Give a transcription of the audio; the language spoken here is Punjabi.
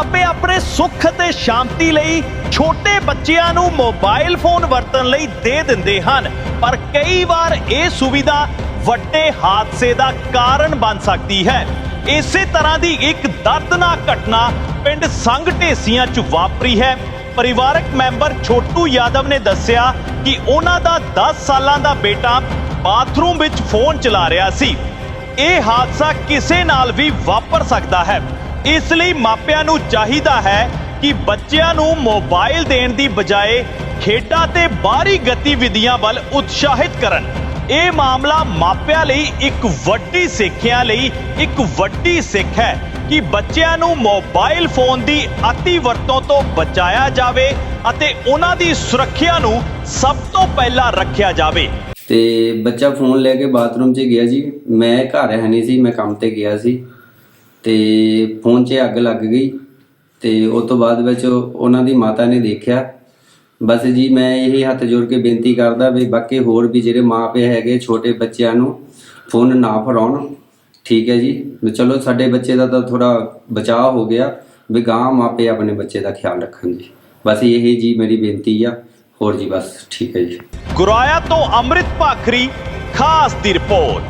ਮਾਪੇ ਆਪਣੇ ਸੁੱਖ ਤੇ ਸ਼ਾਂਤੀ ਲਈ ਛੋਟੇ ਬੱਚਿਆਂ ਨੂੰ ਮੋਬਾਈਲ ਫੋਨ ਵਰਤਣ ਲਈ ਦੇ ਦਿੰਦੇ ਹਨ। ਪਰ ਕਈ ਵਾਰ ਇਹ ਸੁਵਿਧਾ ਵੱਡੇ ਹਾਦਸੇ ਦਾ ਕਾਰਨ ਬਣ ਸਕਦੀ ਹੈ। ਇਸੇ ਤਰ੍ਹਾਂ ਦੀ ਇੱਕ ਦਰਦਨਾਕ ਘਟਨਾ ਪਿੰਡ ਸੰਘ ਢੇਸੀਆਂ 'ਚ ਵਾਪਰੀ ਹੈ। ਪਰਿਵਾਰਕ ਮੈਂਬਰ ਛੋਟੂ ਯਾਦਵ ਨੇ ਦੱਸਿਆ ਕਿ ਉਹਨਾਂ ਦਾ 10 ਸਾਲਾਂ ਦਾ ਬੇਟਾ ਬਾਥਰੂਮ ਵਿੱਚ ਫੋਨ ਚਲਾ ਰਿਹਾ ਸੀ। ਇਹ ਹਾਦਸਾ ਕਿਸੇ ਨਾਲ ਵੀ ਵਾਪਰ ਸਕਦਾ ਹੈ। ਇਸ ਲਈ ਮਾਪਿਆਂ ਨੂੰ ਚਾਹੀਦਾ ਹੈ ਕਿ ਬੱਚਿਆਂ ਨੂੰ ਮੋਬਾਈਲ ਦੇਣ ਦੀ ਬਜਾਏ ਖੇਡਾਂ ਤੇ ਬਾਹਰੀ ਗਤੀਵਿਧੀਆਂ ਵੱਲ ਉਤਸ਼ਾਹਿਤ ਕਰਨ। ਇਹ ਮਾਮਲਾ ਮਾਪਿਆਂ ਲਈ ਇੱਕ ਵੱਡੀ ਸਿੱਖਿਆ ਲਈ ਇੱਕ ਵੱਡੀ ਸਿੱਖ ਹੈ ਕਿ ਬੱਚਿਆਂ ਨੂੰ ਮੋਬਾਈਲ ਫੋਨ ਦੀ ਅਤੀ ਵਰਤੋਂ ਤੋਂ ਬਚਾਇਆ ਜਾਵੇ ਅਤੇ ਉਹਨਾਂ ਦੀ ਸੁਰੱਖਿਆ ਨੂੰ ਸਭ ਤੋਂ ਪਹਿਲਾਂ ਰੱਖਿਆ ਜਾਵੇ। ਤੇ ਬੱਚਾ ਫੋਨ ਲੈ ਕੇ ਬਾਥਰੂਮ 'ਚ ਗਿਆ ਜੀ। ਮੈਂ ਘਰ ਹੈ ਨਹੀਂ ਸੀ, ਮੈਂ ਕੰਮ ਤੇ ਗਿਆ ਸੀ। ਤੇ ਫੋਨ 'ਚ ਅੱਗ ਲੱਗ ਗਈ ਤੇ ਉਸ ਤੋਂ ਬਾਅਦ ਵਿੱਚ ਉਹਨਾਂ ਦੀ ਮਾਤਾ ਨੇ ਦੇਖਿਆ। ਬਸ ਜੀ, ਮੈਂ ਇਹ ਹੱਥ ਜੋੜ ਕੇ ਬੇਨਤੀ ਕਰਦਾ ਵੀ ਬਾਕੀ ਹੋਰ ਵੀ ਜਿਹੜੇ ਮਾਪੇ ਹੈਗੇ ਛੋਟੇ ਬੱਚਿਆਂ ਨੂੰ ਫੋਨ ਨਾ ਫੜਾਉਣ। ਠੀਕ ਹੈ ਜੀ ਚਲੋ ਸਾਡੇ ਬੱਚੇ ਦਾ ਤਾਂ ਥੋੜਾ ਬਚਾਅ ਹੋ ਗਿਆ ਵੀ ਗਾਂ ਮਾਪੇ ਆਪਣੇ ਬੱਚੇ ਦਾ ਖਿਆਲ ਰੱਖਣ ਜੀ। ਬਸ ਇਹ ਜੀ ਮੇਰੀ ਬੇਨਤੀ ਆ। ਹੋਰ ਜੀ ਬਸ ਠੀਕ ਹੈ ਜੀ। ਗੁਰਾਇਆ ਤੋਂ ਅੰਮ੍ਰਿਤ ਭਾਖਰੀ ਖਾਸ ਦੀ ਰਿਪੋਰਟ।